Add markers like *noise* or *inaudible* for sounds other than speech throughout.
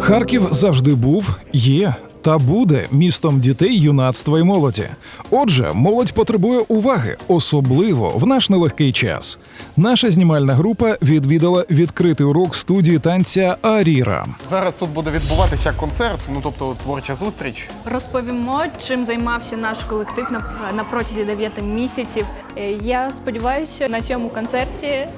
Харків завжди був, є та буде містом дітей, юнацтва і молоді. Отже, молодь потребує уваги, особливо в наш нелегкий час. Наша знімальна група відвідала відкритий урок студії танця Аріра. Зараз тут буде відбуватися концерт, ну тобто творча зустріч. Розповімо, чим займався наш колектив на, на протязі 9 місяців. Е, Я сподіваюся, на цьому концерті е,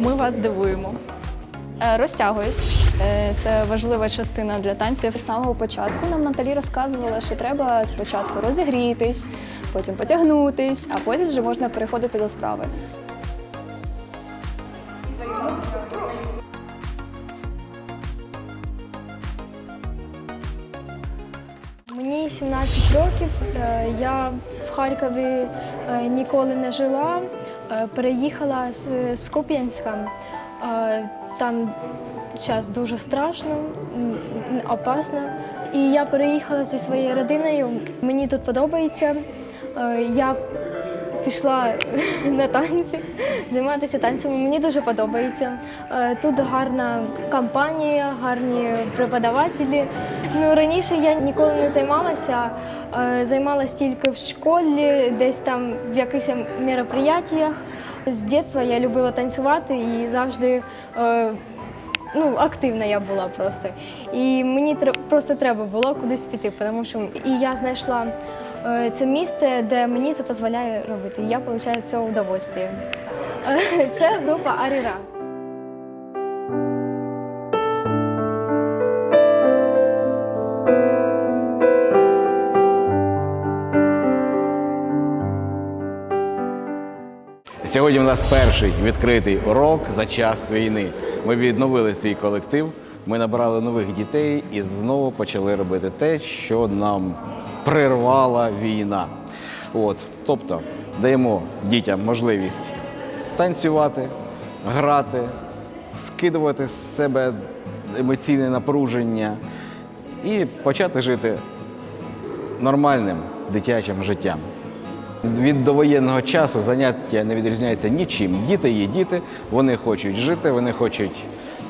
ми вас здивуємо. Е, Розтягуюсь. Е, Це важлива частина для танців. З самого початку нам Наталі розказувала, що треба спочатку розігрітись, потім потягнутись, а потім вже можна переходити до справи. Мені 17 років. е, Я в Харкові ніколи не жила. Переїхала з Куп'янська. Там зараз дуже страшно, опасно. І я переїхала зі своєю родиною. Мені тут подобається. Е, Я пішла *laughs* на танці, займатися танцями. Мені дуже подобається. Е, Тут гарна компанія, гарні преподавателі. Ну, раніше я ніколи не займалася, е, займалася тільки в школі, десь там в якихось мероприятиях. З дитинства я любила танцювати і завжди е, ну, активна я була просто. І мені просто треба було кудись піти, тому що і я знайшла е, це місце, де мені це дозволяє робити. І я отримую цього удовольствие. Е, Це група Аріра. Сьогодні у нас перший відкритий урок за час війни. Ми відновили свій колектив, ми набрали нових дітей і знову почали робити те, що нам прирвала війна. От, тобто даємо дітям можливість танцювати, грати, скидувати з себе емоційне напруження і почати жити нормальним дитячим життям. Від довоєнного часу заняття не відрізняються нічим. Діти є діти, вони хочуть жити, вони хочуть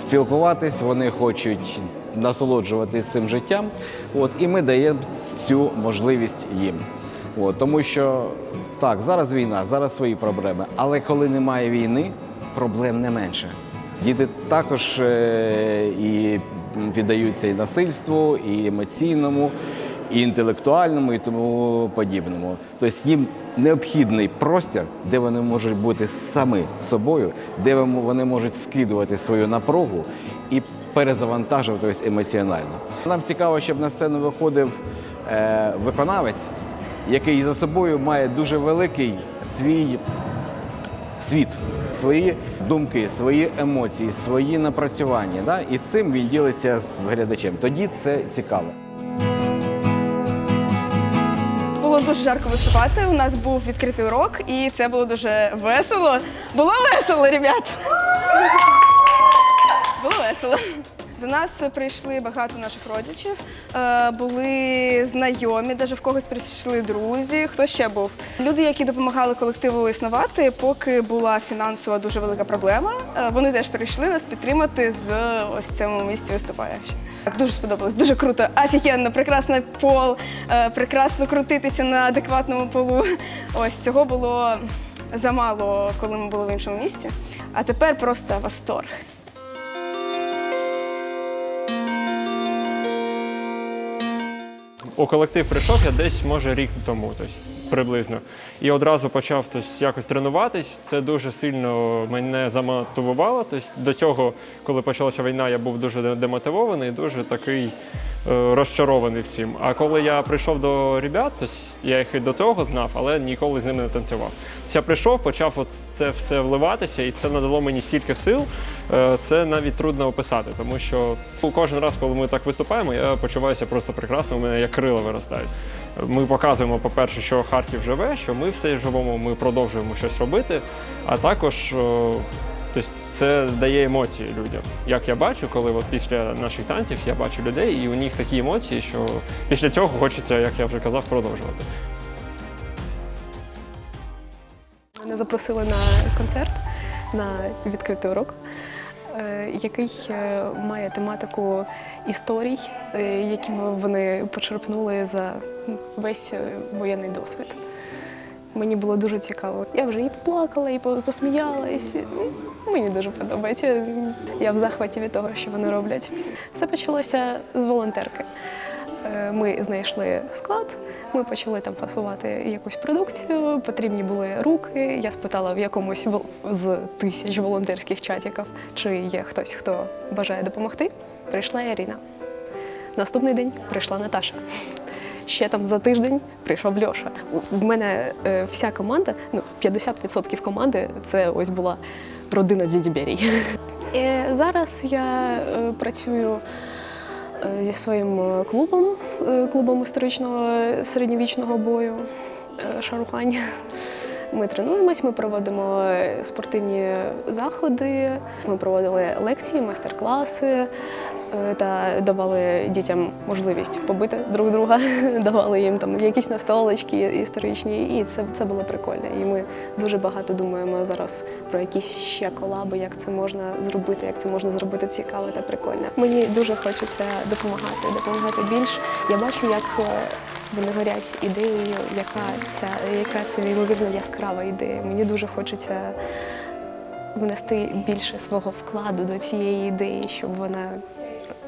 спілкуватись, вони хочуть насолоджуватися цим життям. От, і ми даємо цю можливість їм. От, тому що так, зараз війна, зараз свої проблеми, але коли немає війни, проблем не менше. Діти також е, і піддаються і насильству, і емоційному, і інтелектуальному, і тому подібному. Тобто їм необхідний простір, де вони можуть бути самі собою, де вони- можуть скидувати свою напругу і перезавантажуватись емоціонально. Нам цікаво, щоб на сцену виходив е, виконавець, який за собою має дуже великий свій світ, свої думки, свої емоції, свої напрацювання. Да? І цим він ділиться з глядачем. Тоді це цікаво. Дуже жарко виступати. У нас був відкритий урок, і це було дуже весело. Було весело, ребят! Було весело. До нас прийшли багато наших родичів, е, були знайомі, навіть в когось прийшли друзі. Хто ще був? Люди, які допомагали колективу існувати, поки була фінансова дуже велика проблема. е, Вони теж прийшли нас підтримати з ось цьому місці виступаючи. Так, дуже сподобалось, дуже круто, офігенно, прекрасний пол, е, прекрасно крутитися на адекватному полу. Ось цього було замало, коли ми були в іншому місці. А тепер просто восторг. У колектив прийшов я десь, може, рік тому, тобто, приблизно. І одразу почав тобто, якось тренуватись. Це дуже сильно мене замотивувало. Тобто, до цього, коли почалася війна, я був дуже демотивований, дуже такий розчарований всім. А коли я прийшов до ребят, тобто, я їх і до того знав, але ніколи з ними не танцював. Я прийшов, почав от це все вливатися, і це надало мені стільки сил. е, Це навіть трудно описати, тому що кожен раз, коли ми так виступаємо, я почуваюся просто прекрасно. У мене як крила виростають. Ми показуємо, по-перше, що Харків живе, що ми все живемо, ми продовжуємо щось робити. А також тобто, це дає емоції людям. Як я бачу, коли от після наших танців я бачу людей, і у них такі емоції, що після цього хочеться, як я вже казав, продовжувати. Мене запросили на концерт. на відкритий урок, е, який е, має тематику історій, е, які вони почерпнули за весь воєнний досвід. Мені було дуже цікаво. Я вже і поплакала, і посміялась. Мені дуже подобається. Я в захваті від того, що вони роблять. Все почалося з волонтерки. Е, Ми знайшли склад, ми почали там фасувати якусь продукцію, потрібні були руки. Я спитала в якомусь з тисяч волонтерських чатіків, чи є хтось, хто бажає допомогти. Прийшла Ірина. Наступний день прийшла Наташа. Ще там за тиждень прийшов Льоша. В мене е, вся команда, ну 50% команди це ось була родина Дідіберій. Зараз я е, працюю е, зі своїм клубом, клубом історичного середньовічного бою Шарухань. Ми тренуємось, ми проводимо спортивні заходи, ми проводили лекції, майстер-класи та давали дітям можливість побити друг друга, *laughs* давали їм там якісь настолочки історичні, і це, це було прикольно. І ми дуже багато думаємо зараз про якісь ще колаби, як це можна зробити, як це можна зробити цікаво та прикольно. Мені дуже хочеться допомагати, допомагати більш. Я бачу, як е, вони горять ідеєю, яка ця яка це неймовірно яскрава ідея. Мені дуже хочеться внести більше свого вкладу до цієї ідеї, щоб вона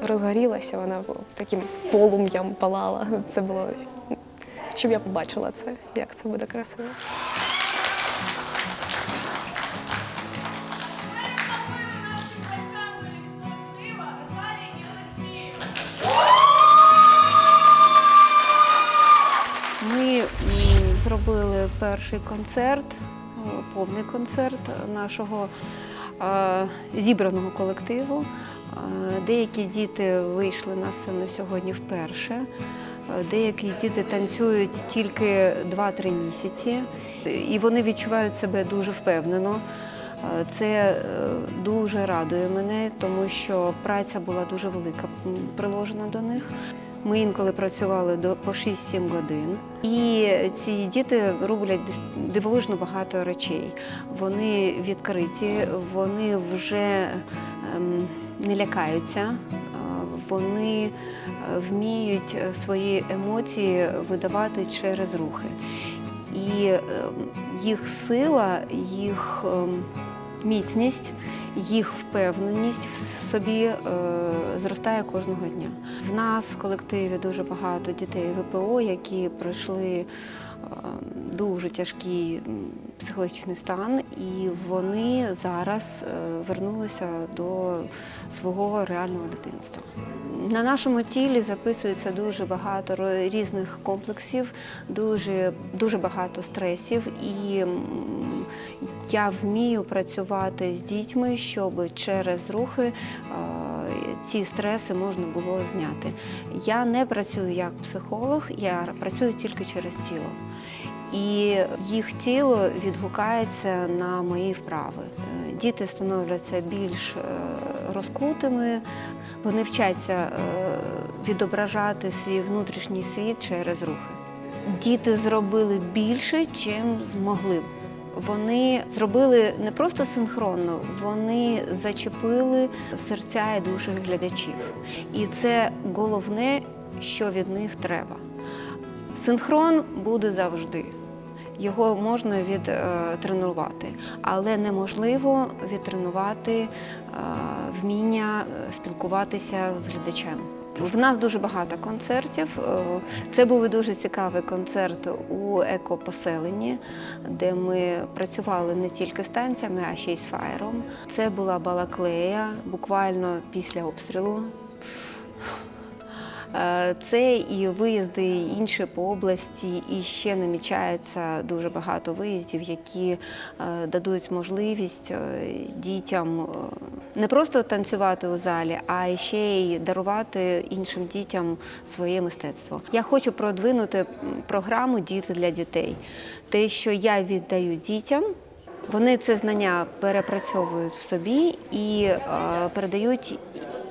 розгорілася, вона таким полум'ям палала. Це було щоб я побачила це, як це буде красиво. Ми зробили перший концерт, е, повний концерт нашого зібраного колективу. Деякі діти вийшли на сцену сьогодні вперше. Деякі діти танцюють тільки 2-3 місяці, і вони відчувають себе дуже впевнено. Це е, дуже радує мене, тому що праця була дуже велика приложена до них. Ми інколи працювали до по 6-7 годин, і ці діти роблять дивовижно багато речей. Вони відкриті, вони вже ем, не лякаються, вони е, вміють е, свої емоції видавати через рухи. І ем, їх сила, їх ем, міцність, їх впевненість собі е, зростає кожного дня. В нас в колективі дуже багато дітей ВПО, які пройшли е, дуже тяжкий психологічний стан, і вони зараз е, вернулися до свого реального дитинства. На нашому тілі записується дуже багато різних комплексів, дуже, дуже багато стресів, і я вмію працювати з дітьми, щоб через рухи е, ці стреси можна було зняти. Я не працюю як психолог, я працюю тільки через тіло. І їх тіло відгукається на мої вправи. Е, Діти становляться більш е, розкутими, вони вчаться відображати свій внутрішній світ через рухи. Діти зробили більше, чим змогли. Вони зробили не просто синхронно, вони зачепили серця і душі глядачів. І це головне, що від них треба. Синхрон буде завжди. Його можна відтренувати, але неможливо відтренувати е, вміння спілкуватися з глядачем. В нас дуже багато концертів. Е, Це був дуже цікавий концерт у екопоселенні, де ми працювали не тільки з танцями, а ще й з фаєром. Це була балаклея буквально після обстрілу. Е, Це і виїзди інші по області, і ще намічається дуже багато виїздів, які е, дадуть можливість е, дітям не просто танцювати у залі, а ще й дарувати іншим дітям своє мистецтво. Я хочу продвинути програму Діти для дітей. Те, що я віддаю дітям. Вони це знання перепрацьовують в собі і е, передають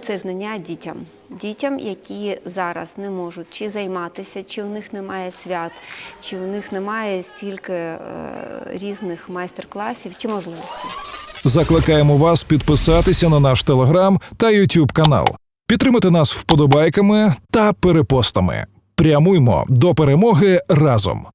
це знання дітям. Дітям, які зараз не можуть чи займатися, чи у них немає свят, чи у них немає стільки е, різних майстер-класів чи можливостей. Закликаємо вас підписатися на наш телеграм та Ютуб канал, підтримати нас вподобайками та перепостами. Прямуймо до перемоги разом.